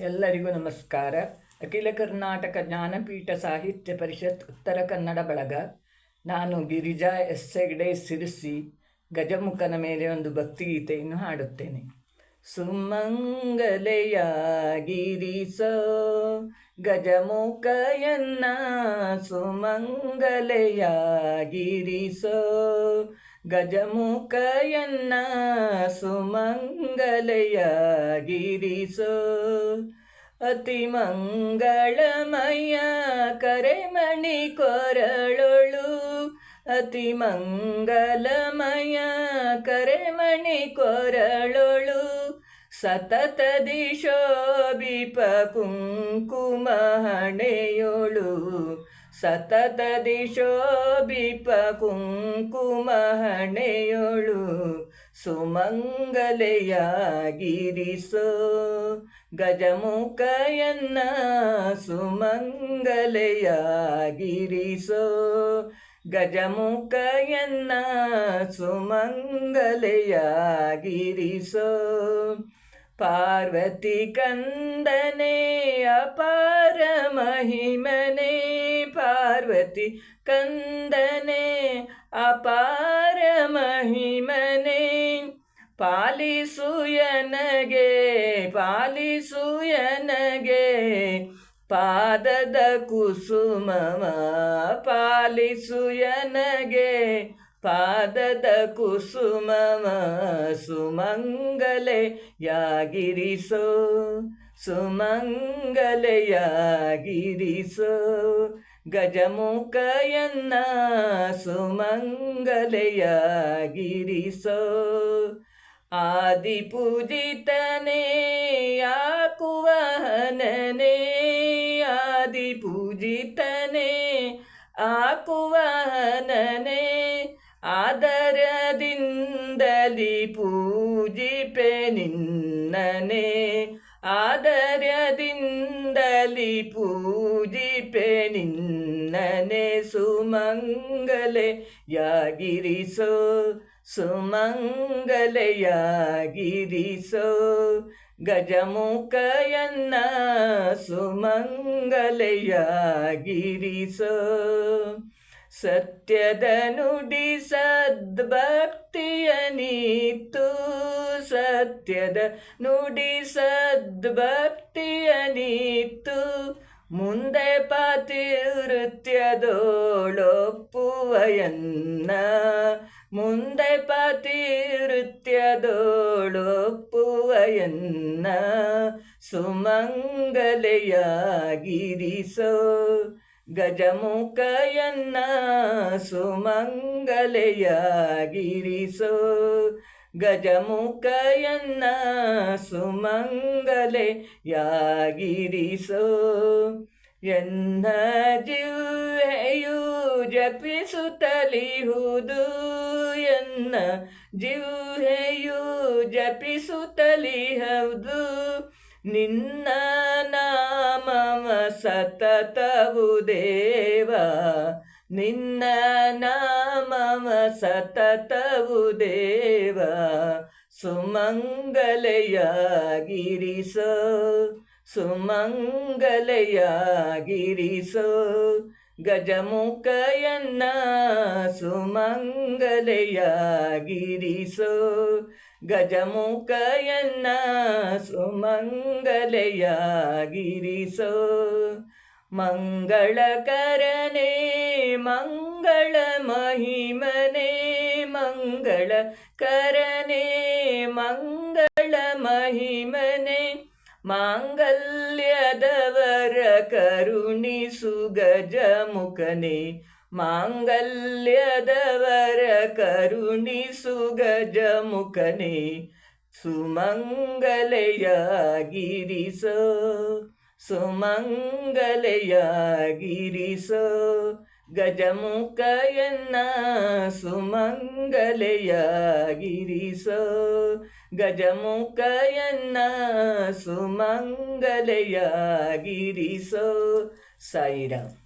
ಎಲ್ಲರಿಗೂ ನಮಸ್ಕಾರ. ಅಖಿಲ ಕರ್ನಾಟಕ ಜ್ಞಾನಪೀಠ ಸಾಹಿತ್ಯ ಪರಿಷತ್ ಉತ್ತರ ಕನ್ನಡ ಬಳಗ. ನಾನು ಗಿರಿಜಾ ಎಸ್ ಹೆಗ್ಡೆ ಸಿರಿಸಿ ಗಜಮುಖನ ಮೇಲೆ ಒಂದು ಭಕ್ತಿಗೀತೆಯನ್ನು ಹಾಡುತ್ತೇನೆ. ಸುಮಂಗಲೆಯ ಗಿರಿಸೋ, ಗಜಮುಖಯನ್ನ ಸುಮಂಗಲೆಯ ಗಿರಿಸೋ ಗಜಮುಖಯನ್ನ ಸುಮಂಗಲೆಯ ಗಿರಿಸೋ ಅತಿ ಮಂಗಳಮಯ ಕರೆಮಣಿ ಕೊರಳೊಳು. ಅತಿ ಮಂಗಲಮಯ ಕರೆಮಣಿ ಕೊರಳೊಳು. ಸತತ ದಿಶೋ ಬಿಪ ಕುಂಕುಮ ಹಣೆಯೊಳು. ಸತತದಿ ಬಿಪ ಕುಂಕುಮ ಹಣೆಯೊಳು ಸುಮಂಗಲೆಯಾಗಿರಿಸೋ ಗಜಮುಖಯನ್ನ ಸುಮಂಗಲೆಯಾಗಿರಿಸೋ ಗಜಮುಖಯನ್ನ ಸುಮಂಗಲೆಯಾಗಿರಿಸೋ ಪಾರ್ವತಿ ಕಂದನೆ ಅಪಾರ ಮಹಿಮನೆ. ಪಾರ್ವತಿ ಕಂದನೆ ಅಪಾರ ಮಹಿಮನೆ. ಪಾಲಿಸುಯನಗೆ ಪಾಲಿಸುಯನಗೆ ಪಾದದ ಕುಸುಮ ಪಾಲಿಸುಯನಗೆ ಪಾದದ ಕುಸುಮ ಸುಮಂಗಲೆ ಯಾಗಿರಿಸೋ ಸುಮಂಗಲೆ ಯಾಗಿರಿಸೋ ಗಜಮುಖಯನ್ನ ಸುಮಂಗಲೆಯಾಗಿರಿಸೋ. ಆದಿಪೂಜಿತನೇ ಆಕುವಹನನೇ ಆದಿಪೂಜಿತನೇ ಆಕುವಹನನೇ ಆದರದಿಂದಲಿ ಪೂಜಿಪೆ ನಿನ್ನನೆ. ಆದರ್ಯದಿಂದಲಿ ಪೂಜಿಪೆ ನಿನ್ನನೆ. ಸುಮಂಗಲೆ ಯಾಗಿರಿಸೋ ಸುಮಂಗಲೆಯಾಗಿರಿಸೋ. ಗಜಮುಖಯನ್ನ ಸುಮಂಗಲೆಯಾಗಿರಿಸೋ. ಸತ್ಯದ ನುಡಿ ಸದ್ಭಕ್ತಿಯ ನೀತು ಸತ್ಯದ ನುಡಿ ಸದ್ಭಕ್ತಿಯ ನೀತು ಮುಂದೆ ಪಾತಿವೃತ್ಯದೋಳೊಪ್ಪುವಯನ್ನ ಮುಂದೆ ಪಾತಿವೃತ್ಯದೋಳೊಪ್ಪುವಯನ್ನ ಸುಮಂಗಲೆಯಾಗಿರಿಸೋ. ಗಜಮುಖಯನ್ನ ಸುಮಂಗಲೆಯಾಗಿರಿಸೋ. ಗಜಮುಖಯನ್ನ ಸುಮಂಗಲೆ ಯಾಗಿರಿಸೋ ಎನ್ನ ಜೀವೆಯು ಜಪಿಸುತ್ತಲಿಹುದು ಎನ್ನ ಜೀವೆಯು ಜಪಿಸುತ್ತಲಿಹುದು ನಿನ್ನ ಸತತವು ದೇವ ನಿನ್ನ ನಾಮವ ಸತತವು ದೇವ ಸುಮಂಗಲೆಯಾಗಿರಿಸೋ ಸುಮಂಗಲೆಯಾಗಿರಿಸೋ ಗಜಮುಖಯನ್ನ ಸುಮಂಗಲೆಯಾಗಿರಿಸೋ ಗಜಮುಖಯನ್ನ ಸುಮಂಗಲೆಯಾಗಿರಿಸೋ. ಮಂಗಳಕರನೇ ಮಂಗಳ ಮಹಿಮನೆ ಮಂಗಳ ಕರನೆ ಮಂಗಳ ಮಹಿಮನೆ. ಮಾಂಗಲ್ಯದವರ ಕರುಣಿಸು ಗಜಮುಖನೆ ಮಾಂಗಲ್ಯದವರ ಕರುಣಿಸು ಗಜಮುಖನೆ ಸುಮಂಗಲೆಯಾಗಿರಿಸೋ ಸುಮಂಗಲೆಯಾಗಿರಿಸೋ. ಗಜಮುಖಯನ್ನ ಸುಮಂಗಲೆಯಾಗಿರಿಸೋ ಗಜಮುಖಯನ್ನ ಸುಮಂಗಲೆಯಾಗಿರಿಸೋ. ಸಾಯಿರಾಮ್